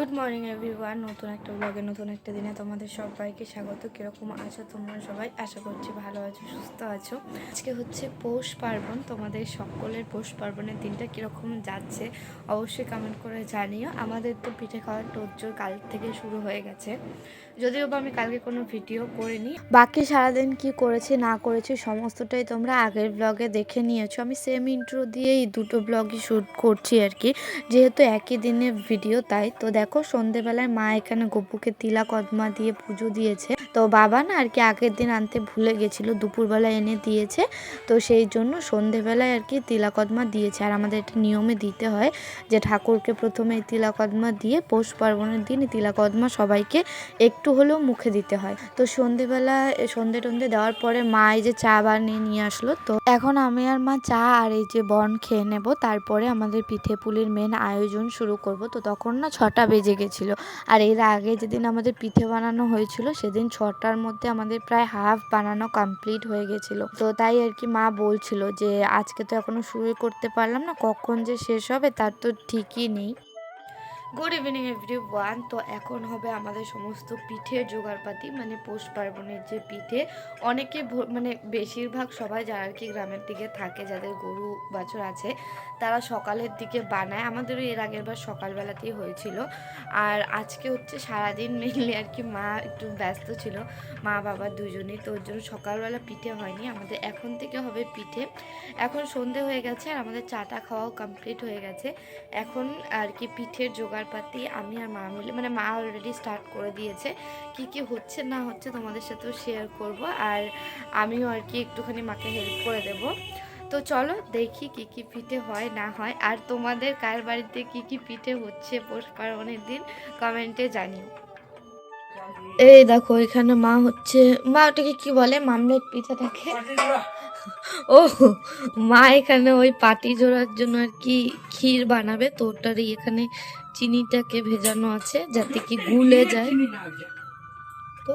Good morning everyone নতুন একটা ব্লগে নতুন একটা দিনে তোমাদের সবাইকে স্বাগত। কীরকম আছো তোমরা সবাই? আশা করছি ভালো আছো, সুস্থ আছো। আজকে হচ্ছে পৌষ পার্বণ। তোমাদের সকলের পৌষ পার্বণের দিনটা কীরকম যাচ্ছে অবশ্যই কমেন্ট করে জানিও। আমাদের তো পিঠে খাওয়ার টোজ্জোর কাল থেকে শুরু হয়ে গেছে। যদিও বা আমি কালকে কোনো ভিডিও করিনি। বাকি সারাদিন কি করেছি, না করেছি সমস্তটাই তোমরা আগের ব্লগে দেখে নিয়েছো। আমি সেম ইন্ট্রো দিয়েই দুটো ব্লগই শ্যুট করছি আর কি। যেহেতু একই দিনে ভিডিও তাই তো দেখো সন্ধেবেলায় মা এখানে গপুকে তিলা কদমা দিয়ে পুজো দিয়েছে। তো বাবা না আর কি আগের দিন আনতে ভুলে গেছিল, দুপুরবেলা এনে দিয়েছে। তো সেই জন্য সন্ধেবেলায় আর কি তিলা কদমা দিয়েছে। আর আমাদের এটা নিয়মে দিতে হয় যে ঠাকুরকে প্রথমে এই তিলা কদমা দিয়ে পৌষ পার্বণের দিন এই তিলা কদমা সবাইকে একটু হলেও মুখে দিতে হয়। তো সন্ধেবেলা সন্ধে টন্ধে দেওয়ার পরে মা এই যে চা বানিয়ে নিয়ে আসলো, তো এখন আমি আর মা চা আর এই যে বন খেয়ে নেব। তারপরে আমাদের পিঠে পুলির মেন আয়োজন শুরু করব। তো তখন না ছটা বেজে গেছিল। আর এর আগে যেদিন আমাদের পিঠে বানানো হয়েছিল, সেদিন ছটার মধ্যে আমাদের প্রায় হাফ বানানো কমপ্লিট হয়ে গেছিল। তো তাই আর কি মা বলছিল যে, আজকে তো এখনও শুরু করতে পারলাম না, কখন যে শেষ হবে তার তো ঠিকই নেই। গুড ইভিনিং এভরি ওয়ান তো এখন হবে আমাদের সমস্ত পিঠের জোগাড়পাতি মানে পৌষ পার্বণের যে পিঠে। অনেকে মানে বেশিরভাগ সবাই যারা আর কি গ্রামের দিকে থাকে, যাদের গরু বাছর আছে, তারা সকালের দিকে বানায়। আমাদেরও এর আগের বার সকালবেলাতেই হয়েছিল। আর আজকে হচ্ছে সারাদিন মেনলি আর কি মা একটু ব্যস্ত ছিল। মা, বাবা দুজনেই, তো ওর জন্য সকালবেলা পিঠে হয়নি। আমাদের এখন থেকে হবে পিঠে। এখন সন্ধে হয়ে গেছে আর আমাদের চাটা খাওয়াও কমপ্লিট হয়ে গেছে। এখন আর কি পিঠের জোগাড়পাতি আমি আর মা মিলে মানে মা অলরেডি স্টার্ট করে দিয়েছে। কি কি হচ্ছে না হচ্ছে তোমাদের সাথেও শেয়ার করব। আর আমিও আর কি একটুখানি মাকে হেল্প করে দেব। তো চলো দেখি কি কি পিঠে হয় না হয়। আর তোমাদের কার বাড়িতে কি কি পিঠে হচ্ছে পৌষ পার্বণের দিন কমেন্টে জানিও। এই দেখো এখানে মা হচ্ছে মা ওটাকে কি বলে? মামলেট পিঠাটাকে ও মা এখানে ওই পাটি জোড়ার জন্য আর কি ক্ষীর বানাবে। তো ওটারই এখানে চিনিটাকে ভেজানো আছে যাতে কি গুলে যায়। তো?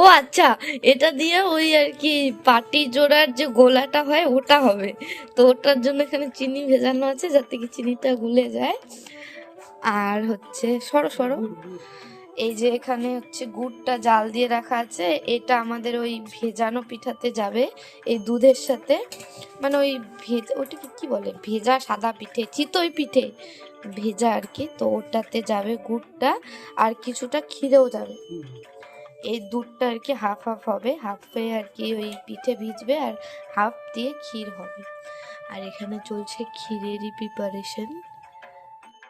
ও আচ্ছা এটা দিয়ে ওই আর কি পাটি জোড়ার যে গোলাটা হয় ওটা হবে। তো ওটার জন্য এখানে চিনি ভেজানো আছে যাতে কি চিনিটা গুলে যায়। আর হচ্ছে সরো সরো। এই যে এখানে হচ্ছে গুড়টা জাল দিয়ে রাখা আছে, এটা আমাদের ওই ভেজানো পিঠাতে যাবে, এই দুধের সাথে। মানে ওই ভেজা ওটাকে কি বলে? ভেজা সাদা পিঠে, চিতই পিঠে। ভেজা আর কি, তো ওটাতে যাবে গুড়টা, আর কিছুটা ক্ষীরেও যাবে। এই দুধটা আর কি হাফ হাফ হবে হাফে আর কি ওই পিঠে ভিজবে, আর হাফ দিয়ে ক্ষীর হবে। আর এখানে চলছে ক্ষীরেরই প্রিপারেশন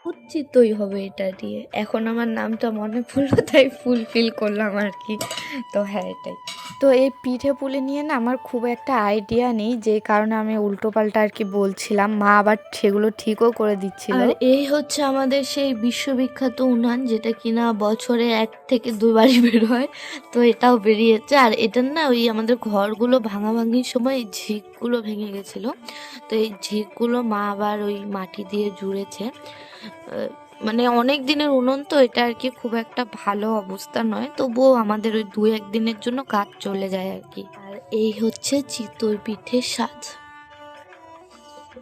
উচিতই হবে এটা দিয়ে। এখন আমার নামটা মনে পড়ল, তাই ফুলফিল করলাম আর কি। তো হ্যাঁ এটাই। তো এই পিঠে পুলি নিয়ে না আমার খুব একটা আইডিয়া নেই, যে কারণে আমি উল্টো পাল্টা আর কি বলছিলাম। মা আবার সেগুলো ঠিকও করে দিচ্ছিল। আর এই হচ্ছে আমাদের সেই বিশ্ববিখ্যাত উনান, যেটা কিনা বছরে এক থেকে দুবারই বের হয়, তো এটাও বেরিয়েছে। আর এটার না ওই আমাদের ঘরগুলো ভাঙাভাঙির সময় এই ঝিকগুলো ভেঙে গেছিল। তো এই ঝিকগুলো মা আবার ওই মাটি দিয়ে জুড়েছে। মানে অনেক দিনের উনুন তো এটা আর কি খুব একটা ভালো অবস্থা নয়। তবুও আমাদের ওই দু এক দিনের জন্য কাজ চলে যায় আর কি। আর এই হচ্ছে চিতই পিঠের স্বাদ,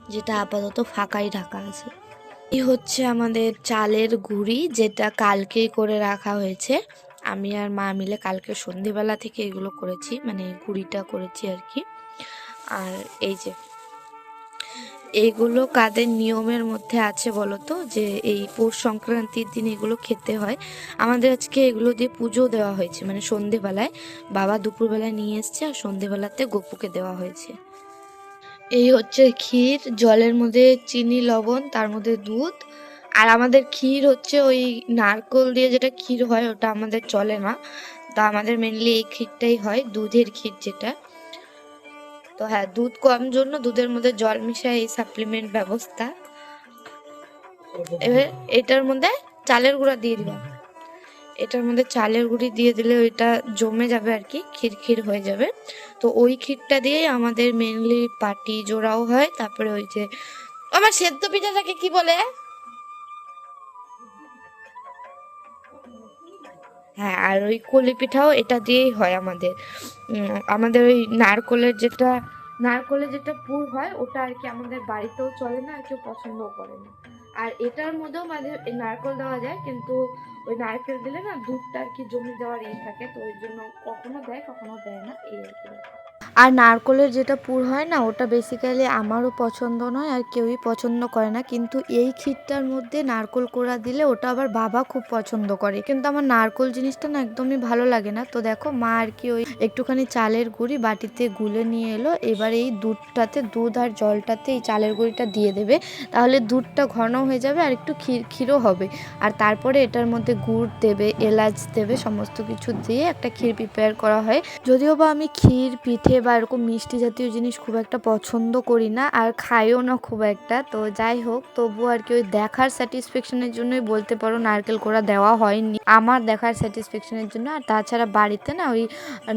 যেটা আপাতত ফাঁকাই ঢাকা আছে। এই হচ্ছে আমাদের চালের গুঁড়ি, যেটা কালকেই করে রাখা হয়েছে। আমি আর মা মিলে কালকে সন্ধেবেলা থেকে এগুলো করেছি মানে গুঁড়িটা করেছি আর কি। আর এই যে এইগুলো কাদের নিয়মের মধ্যে আছে বলো তো যে এই পৌষ সংক্রান্তির দিন এগুলো খেতে হয়। আমাদের আজকে এগুলো দিয়ে পুজো দেওয়া হয়েছে। মানে সন্ধেবেলায় বাবা দুপুরবেলায় নিয়ে এসছে আর সন্ধেবেলাতে গপুকে দেওয়া হয়েছে। এই হচ্ছে ক্ষীর, জলের মধ্যে চিনি, লবণ, তার মধ্যে দুধ। আর আমাদের ক্ষীর হচ্ছে ওই নারকোল দিয়ে যেটা ক্ষীর হয়, ওটা আমাদের চলে না। তা আমাদের মেনলি এই ক্ষীরটাই হয়, দুধের ক্ষীর যেটা। তো হ্যাঁ দুধ কম জন্য দুধের মধ্যে জল মিশায় এই সাপ্লিমেন্ট ব্যবস্থা। এবার এটার মধ্যে চালের গুঁড়া দিয়ে দিলাম। এটার মধ্যে চালের গুঁড়ি দিয়ে দিলে ওইটা জমে যাবে আর কি ক্ষীর হয়ে যাবে। তো ওই ক্ষীরটা দিয়েই আমাদের মেনলি পাটি জোড়াও হয়, তারপরে ওই যে, আমার সেদ্ধ পিঠাটাকে কি বলে? হ্যাঁ আর ওই কলি পিঠাও এটা দিয়েই হয় আমাদের। আমাদের ওই নারকলের যেটা নারকলের যেটা পুর হয়, ওটা আর কি আমাদের বাড়িতেও চলে না, আর কেউ পছন্দও করে না। আর এটার মধ্যেও মাঝে নারকল দেওয়া যায়, কিন্তু ওই নারকেল দিলে না দুধটা আর কি জমি দেওয়ার ইয়ে থাকে, তো ওই জন্য কখনো দেয় কখনো দেয় না, এই আর কি আর নারকলের যেটা পুর হয় না, ওটা বেসিক্যালি আমারও পছন্দ নয় আর কেউই পছন্দ করে না। কিন্তু এই ক্ষীরটার মধ্যে নারকল কোড়া দিলে ওটা আবার বাবা খুব পছন্দ করে। কিন্তু আমার নারকল জিনিসটা না একদমই ভালো লাগে না। তো দেখো, মা আর কি ওই একটুখানি চালের গুঁড়ি বাটিতে গুলে নিয়ে এলো। এবার এই দুধটাতে, দুধ আর জলটাতে এই চালের গুঁড়িটা দিয়ে দেবে। তাহলে দুধটা ঘন হয়ে যাবে আর একটু ক্ষীর, ক্ষীরও হবে। আর তারপরে এটার মধ্যে গুড় দেবে, এলাচ দেবে, সমস্ত কিছু দিয়ে একটা ক্ষীর প্রিপেয়ার করা হয়। যদিও বা আমি ক্ষীর, পিঠে বা এরকম মিষ্টি জাতীয় জিনিস খুব একটা পছন্দ করি না আর খাইও না খুব একটা। তো যাই হোক, তবু আর কি ওই দেখার স্যাটিসফ্যাকশনের জন্যই বলতে পারো নারকেল কোড়া দেওয়া হয়নি। আমার দেখার স্যাটিসফ্যাকশনের জন্য আর তাছাড়া বাড়িতে না ওই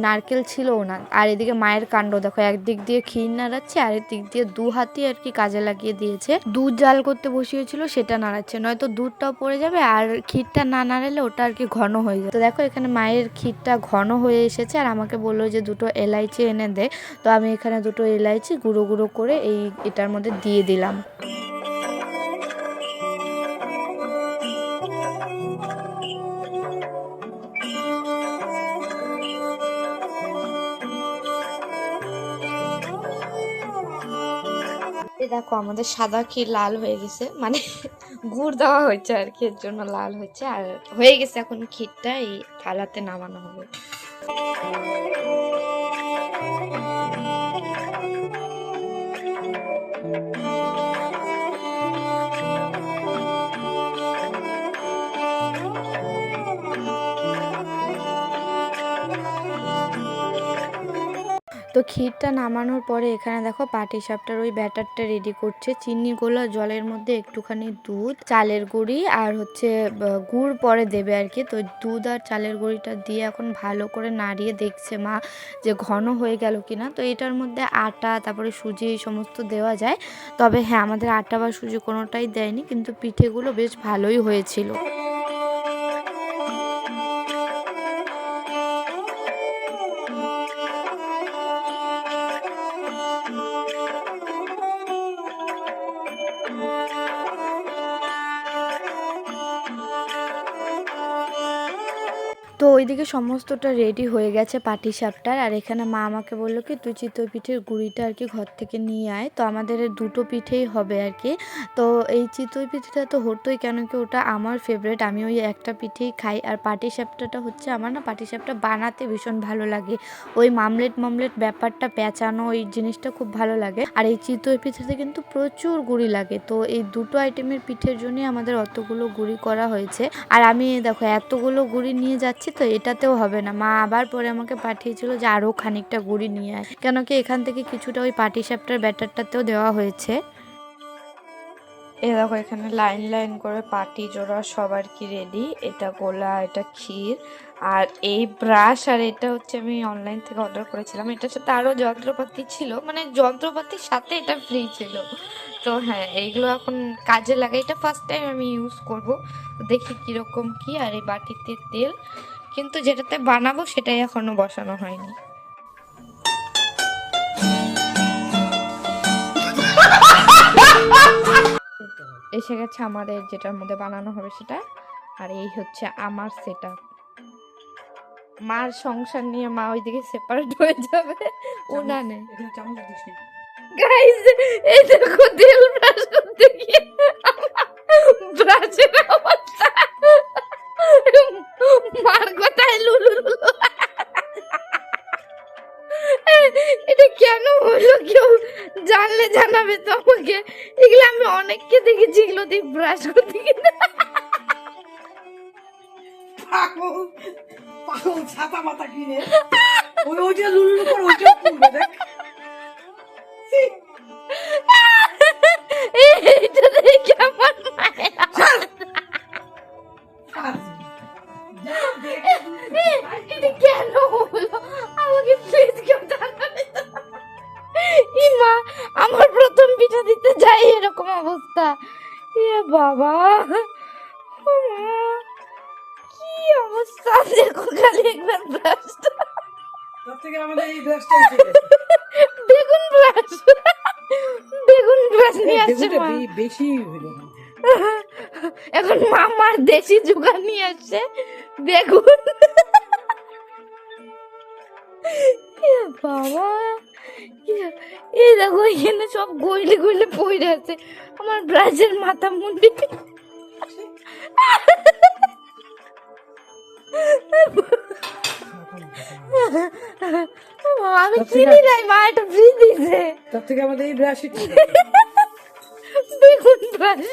নারকেল ছিলও না। আর এদিকে মায়ের কাণ্ড দেখো, একদিক দিয়ে ক্ষীর নাড়াচ্ছে আর দিক দিয়ে দু হাতি আর কি কাজে লাগিয়ে দিয়েছে। দুধ জাল করতে বসিয়েছিল, সেটা নাড়াচ্ছে, নয়তো দুধটাও পড়ে যাবে আর ক্ষীরটা না নাড়ালে ওটা আর কি ঘন হয়ে যাবে। তো দেখো এখানে মায়ের ক্ষীরটা ঘন হয়ে এসেছে আর আমাকে বলল যে দুটো এলাইচি এনে দে তো আমি এখানে দুটো এলাইচি গুঁড়ো গুঁড়ো করে এই এটার মধ্যে দিয়ে দিলাম। দেখো, আমাদের সাদা ক্ষীর লাল হয়ে গেছে? মানে গুড় দেওয়া হয়েছে আর কি, এর জন্য লাল হয়েছে। আর হয়ে গেছে এখন ক্ষীরটা, এই থালাতে নামানো হবে। তো ক্ষীরটা নামানোর পরে এখানে দেখো পাটি সাপটার ওই ব্যাটারটা রেডি করছে। চিনি গোলা জলের মধ্যে একটুখানি দুধ, চালের গুঁড়ি আর হচ্ছে গুড় পরে দেবে আর কি তো দুধ আর চালের গুঁড়িটা দিয়ে এখন ভালো করে নাড়িয়ে দেখছে মা যে ঘন হয়ে গেল কিনা। তো এটার মধ্যে আটা, তারপরে সুজি এই সমস্ত দেওয়া যায়। তবে হ্যাঁ আমাদের আটা বা সুজি কোনোটাই দেয়নি, কিন্তু পিঠেগুলো বেশ ভালোই হয়েছিল। ওইদিকে সমস্তটা রেডি হয়ে গেছে পাটি সাপটার। আর এখানে মা আমাকে বলল কি, তুই চিতই পিঠের গুঁড়িটা আর কি ঘর থেকে নিয়ে আয়। তো আমাদের দুটো পিঠেই হবে আর কি। তো এই চিতই পিঠেটা তো হতোই, কেন কি ওটা আমার ফেভারিট আমি ওই একটা পিঠেই খাই। আর পাটি সাপটাটা হচ্ছে আমার না, পাটি সাপটা বানাতে ভীষণ ভালো লাগে। ওই মামলেট মামলেট ব্যাপারটা পেঁচানো, ওই জিনিসটা খুব ভালো লাগে। আর এই চিতই পিঠেতে কিন্তু প্রচুর গুঁড়ি লাগে। তো এই দুটো আইটেমের পিঠের জন্যই আমাদের অতগুলো গুঁড়ি করা হয়েছে। আর আমি, দেখো, এতগুলো গুঁড়ি নিয়ে যাচ্ছি তো এটাতেও হবে না। মা আবার পরে আমাকে পাঠিয়েছিল যে আরও খানিকটা গুঁড়ি নিয়ে আয়। কেন কি এখান থেকে কিছুটা ওই পাটি সাপটার ব্যাটারটাতেও দেওয়া হয়েছে। এ দেখো, এখানে লাইন লাইন করে পাটি জোড়া সবার কি রেডি এটা গোলা, এটা ক্ষীর, আর এই ব্রাশ, আর এটা হচ্ছে আমি অনলাইন থেকে অর্ডার করেছিলাম। এটার সাথে আরও যন্ত্রপাতি ছিল মানে যন্ত্রপাতির সাথে এটা ফ্রি ছিল। তো হ্যাঁ এইগুলো এখন কাজে লাগে। এটা ফার্স্ট টাইম আমি ইউজ করব। দেখি কীরকম কি, আর এই বাটিতে তেল কিন্তু যেটাতে বানাবো সেটাই এখনও বসানো হয়নি। এসে গেছে আমাদের যেটার মধ্যে বানানো হবে সেটা আর এই হচ্ছে আমার সেটা মার সংসার নিয়ে মা ওইদিকে সেপারেট হয়ে যাবে। উনানে। গাইস এই দেখো তেল ব্রাশ করতে গিয়ে ব্রাশের হলো কেউ জানলে জানাবে তো আমাকে। এগুলো আমি অনেককে দেখেছি, এগুলো দিয়ে ব্রাশ করতে পাগল পাগল ছাতা মাথা কিনে। ওই ওইটা লুলু করে ওইটা তুলবে আমাদের এই ড্রেসটা এসে গেছে বেগুন ব্রাশ আসছে বেগুনটা মা। বেশি হলো। এখন মামার দেশি জোগাড় নিয়ে আসছে বেগুন। বাবা এই দেখো এখানে সব গইলে গইলে পড়ে আছে। আমার ব্রাজের মাথা মুন্ডি। আমি চিনি নাই মা একটা ফ্রি দিছে তার থেকে আমাদের এই ব্রাশ দেখুন ব্রাশ।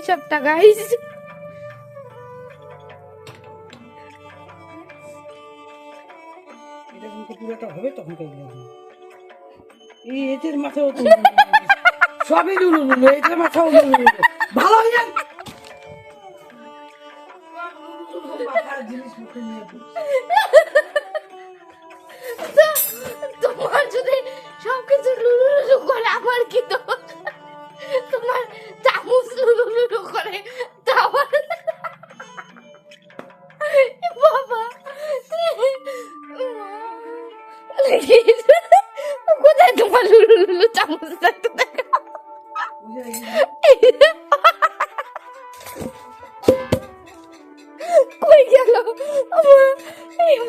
প্রথম সবটা গাইস এটা কিন্তু পুরোটা হবে। তখন এই এদের মাথাও তো সবই লুলু লুলু এদের মাথাও লুলু লুলু ভালো হয়ে যান। মাথার জিনিসপত্র নিয়ে ঘুরছে। তো তোমার যদি সবকিছু লুলু লুলু করে আমার কি করে তা বাবা, কোথায় তোমার লুলু লুলু চামচ থাকতে দেখা বুঝে গেলি? কই গেল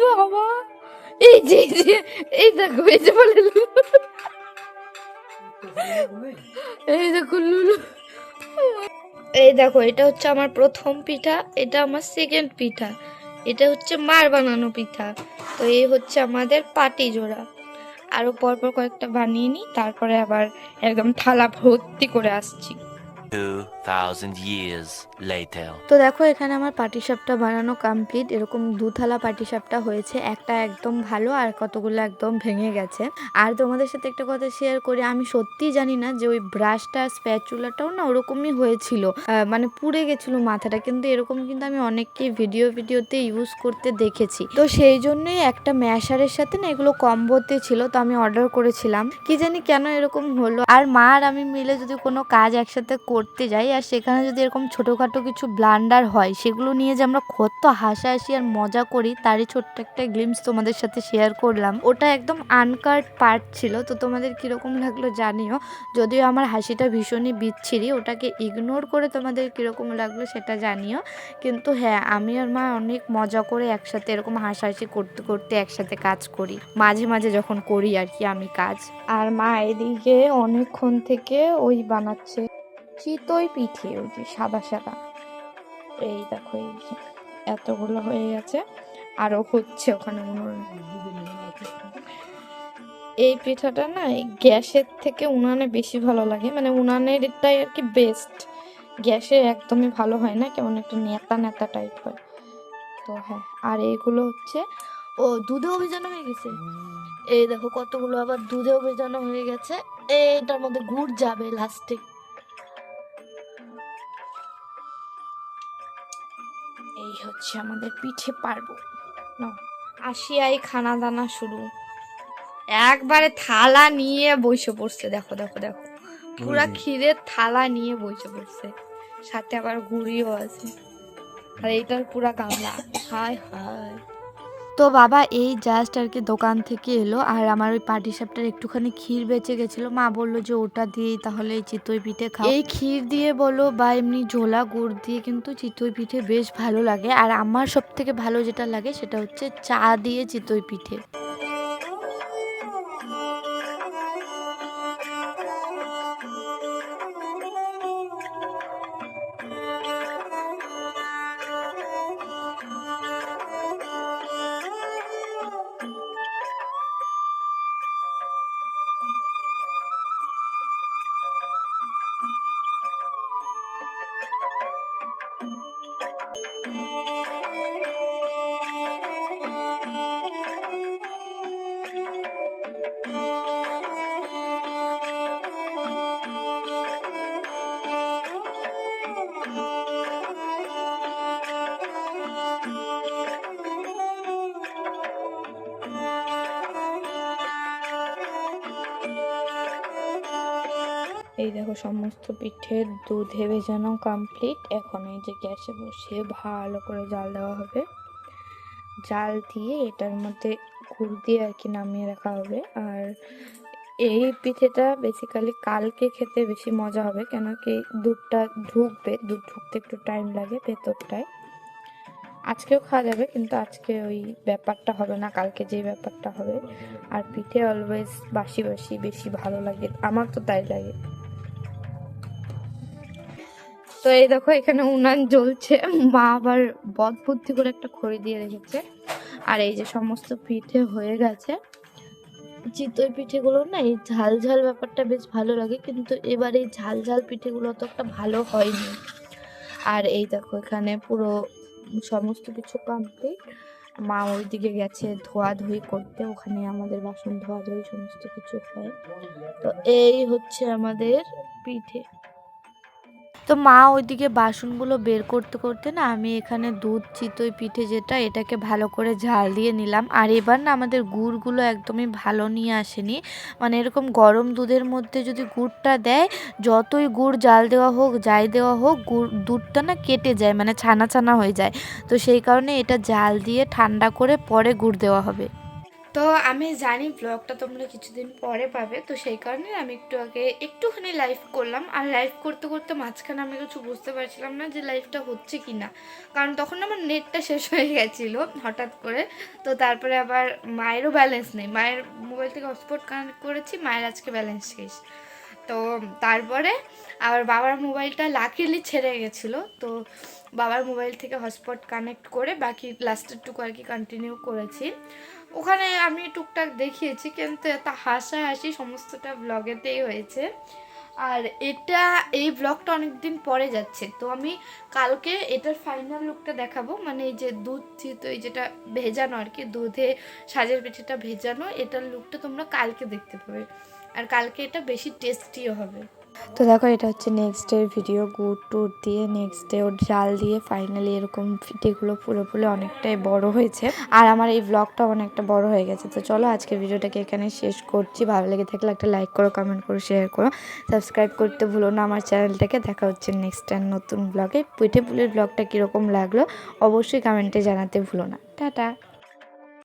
বাবা এই যে এই দেখো, এই যে দেখো, এটা হচ্ছে আমার প্রথম পিঠা, এটা আমার সেকেন্ড পিঠা। এটা হচ্ছে মার বানানো পিঠা। তো এই হচ্ছে আমাদের পাটি জোড়া। আরও পরপর কয়েকটা বানিয়ে নিই, তারপরে আবার একদম থালা ভর্তি করে আসছি। 2,000 years later. তো দেখো এখানে আমার পাটিসাপটা বানানো কমপ্লিট এরকম দু থালা পাটিসাপটা হয়েছে। একটা একদম ভালো আর কতগুলো একদম ভেঙে গেছে। আর তোমাদের সাথে একটা কথা শেয়ার করি। আমি সত্যিই জানি না যে ওই ব্রাশটা স্প্যাচুলাটাও না ওরকমই হয়েছিল। মানে পুড়ে গেছিল মাথাটা। কিন্তু এরকম কিন্তু আমি অনেককে ভিডিও ভিডিওতে ইউজ করতে দেখেছি। তো সেই জন্যই একটা ম্যাশারের সাথে না এগুলো কম্বোতে ছিল। তো আমি অর্ডার করেছিলাম। কি জানি কেন এরকম হলো। আর মা আর আমি মিলে যদি কোনো কাজ একসাথে করতে যাই আর সেখানে যদি এরকম ছোটোখাটো কিছু ব্লান্ডার হয়, সেগুলো নিয়ে যে আমরা কত হাসাহাসি আর মজা করি, তারই ছোট্ট একটা গ্লিমস তোমাদের সাথে শেয়ার করলাম। ওটা একদম আনকার্ড পার্ট ছিল, তো তোমাদের কীরকম লাগল জানিও। যদিও আমার হাসিটা ভীষণই বিচ্ছিরি, ওটাকে ইগনোর করে তোমাদের কীরকম লাগল সেটা জানিও। কিন্তু হ্যাঁ আমি আর মা অনেক মজা করে একসাথে এরকম হাসাহাসি করতে করতে একসাথে কাজ করি। মাঝে মাঝে যখন করি আর কি আমি কাজ। আর মা এদিকে অনেকক্ষণ থেকে ওই বানাচ্ছে। চিতই পিঠে, ওই যে সাদা সাদা। এই দেখো, এই যে এতগুলো হয়ে গেছে। আরও হচ্ছে ওখানে এই পিঠাটা না গ্যাসের থেকে উনানে বেশি ভালো লাগে। মানে উনানের এটাই আর কি বেস্ট গ্যাসে একদমই ভালো হয় না, কেমন একটা নেতা নেতা টাইপ হয়। তো হ্যাঁ আর এইগুলো হচ্ছে, ও দুধেও ভেজানো হয়ে গেছে? এই দেখো কতগুলো, আবার দুধেও ভেজানো হয়ে গেছে। এইটার মধ্যে গুড় যাবে লাস্টে এই হচ্ছে আমাদের পিঠে পারব আসিয়াই খানা দানা শুরু। একবারে থালা নিয়ে বসে পড়ছে দেখো দেখো দেখো। পুরা ক্ষীরের থালা নিয়ে বসে পড়ছে। সাথে আবার ঘুড়িও আছে। আর এইটার পুরা গামলা। হায় হায়। তো বাবা, এই জাস্ট আর কি দোকান থেকে এলো আর আমার ওই পাটি সাপটার একটুখানি ক্ষীর বেঁচে গেছিল। মা বলল যে, ওটা দিয়েই তাহলে এই চিতই পিঠে খাও। এই ক্ষীর দিয়ে বলো বা এমনি ঝোলা গুড় দিয়ে কিন্তু চিতই পিঠে বেশ ভালো লাগে। আর আমার সব থেকে ভালো যেটা লাগে সেটা হচ্ছে চা দিয়ে চিতই পিঠে। এই দেখো, সমস্ত পিঠের দুধে ভেজানো কমপ্লিট এখন এই যে গ্যাসে বসিয়ে ভালো করে জাল দেওয়া হবে। জাল দিয়ে এটার মধ্যে গুড় দিয়ে আর কি নামিয়ে রাখা হবে। আর এই পিঠেটা বেসিক্যালি কালকে খেতে বেশি মজা হবে কেন কি দুধটা ঢুকবে, দুধ ঢুকতে একটু টাইম লাগে ভেতরটায়। আজকেও খাওয়া যাবে, কিন্তু আজকে ওই ব্যাপারটা হবে না, কালকে যে ব্যাপারটা হবে। আর পিঠে অলওয়েজ বাসি বাসি বেশি ভালো লাগে, আমার তো তাই লাগে। তো এই দেখো, এখানে উনান জ্বলছে। মা আবার বদ বুদ্ধি করে একটা খড়ি দিয়ে রেখেছে। আর এই যে সমস্ত পিঠে হয়ে গেছে। চিতই পিঠেগুলো না, এই ঝাল ঝাল ব্যাপারটা বেশ ভালো লাগে, কিন্তু এবার এই ঝাল ঝাল পিঠেগুলো তো একটা ভালো হয়নি। আর এই দেখো, এখানে পুরো সমস্ত কিছু কমপ্লিট মা ওইদিকে গেছে ধোয়াধুয়ি করতে, ওখানে আমাদের বাসন ধোয়াধুয়ি সমস্ত কিছু হয়। তো এই হচ্ছে আমাদের পিঠে। তো মা ওইদিকে বাসনগুলো বের করতে করতে না আমি এখানে দুধ, চিতই, পিঠে যেটা এটাকে ভালো করে ঝাল দিয়ে নিলাম। আর এবার না আমাদের গুড়গুলো একদমই ভালো নিয়ে আসেনি। মানে এরকম গরম দুধের মধ্যে যদি গুড়টা দেয়, যতই গুড় জাল দেওয়া হোক, যাই দেওয়া হোক, গুড়, দুধটা না কেটে যায় মানে ছানা ছানা হয়ে যায়। তো সেই কারণে এটা জাল দিয়ে ঠান্ডা করে পরে গুড় দেওয়া হবে। তো আমি জানি ব্লগটা তোমরা কিছুদিন পরে পাবে, তো সেই কারণে আমি একটু আগে একটুখানি লাইভ করলাম। আর লাইভ করতে করতে মাঝখানে আমি কিছু বুঝতে পারছিলাম না যে লাইভটা হচ্ছে কি না কারণ তখন আমার নেটটা শেষ হয়ে গেছিল হঠাৎ করে। তো তারপরে আবার মায়েরও ব্যালেন্স নেই। মায়ের মোবাইল থেকে হটস্পট কানেক্ট করেছি, মায়ের আজকে ব্যালেন্স শেষ। তো তারপরে আবার বাবার মোবাইলটা লাকিলি ছেড়ে গেছিল। তো বাবার মোবাইল থেকে হটস্পট কানেক্ট করে বাকি লাস্টেরটুকু আর কি কন্টিনিউ করেছি। ওখানে আমি টুকটাক দেখিয়েছি, কিন্তু এত হাসাহাসি সমস্তটা ব্লগেতেই হয়েছে। আর এটা, এই ব্লগটা অনেক দিন পরে যাচ্ছে, তো আমি কালকে এটার ফাইনাল লুকটা দেখাবো। মানে এই যে দুধ চিত এই যেটা ভেজানো আর কি, দুধে সাজের পিঠেটা ভেজানো, এটার লুকটা তোমরা কালকে দেখতে পাবে। আর কালকে এটা বেশি টেস্টিও হবে। তো দেখো, এটা হচ্ছে নেক্সট ডের ভিডিও গুড় টুর দিয়ে নেক্সট ডে ওর জাল দিয়ে ফাইনালি এরকম পিঠেগুলো পুরো পুরো অনেকটাই বড় হয়েছে। আর আমার এই ব্লগটা অনেকটা বড় হয়ে গেছে। তো চলো আজকে ভিডিওটাকে এখানে শেষ করছি। ভালো লেগে থাকলে একটা লাইক করো কমেন্ট করো শেয়ার করো। সাবস্ক্রাইব করতে ভুলো না আমার চ্যানেলটাকে দেখা হচ্ছে নেক্সট টাইম নতুন ব্লগে পিঠে পুলির ব্লগটা কীরকম লাগল, অবশ্যই কমেন্টে জানাতে ভুলো না। টাটা!